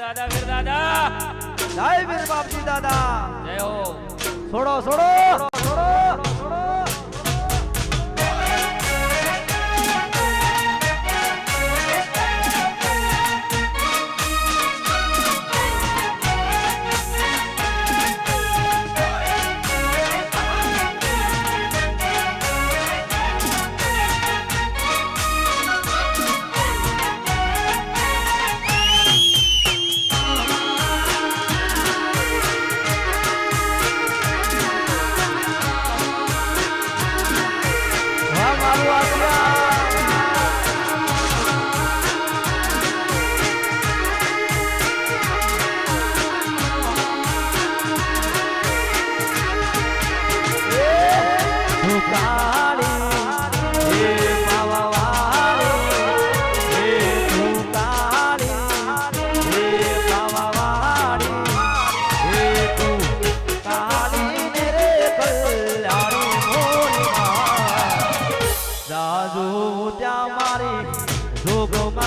દાદા વીર દાદા. જય વીર બાપજી દાદા. જય હો. છોડો છોડો છોડો God. jogam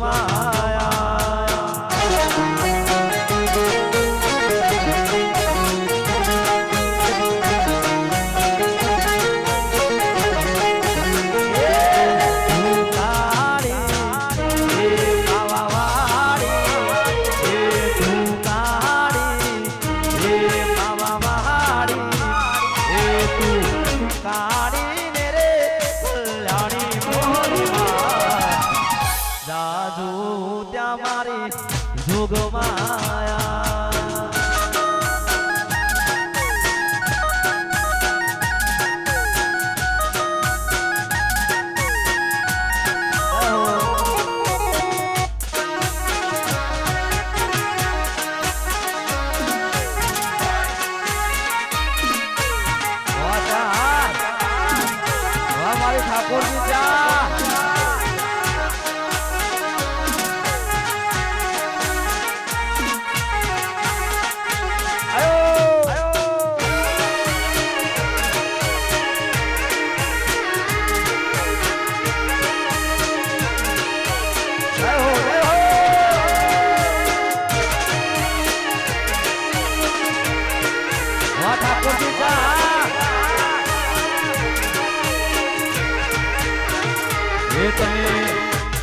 Come on. গো মায়া તમે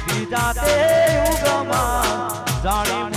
બીજા તે યુગમાં જાણી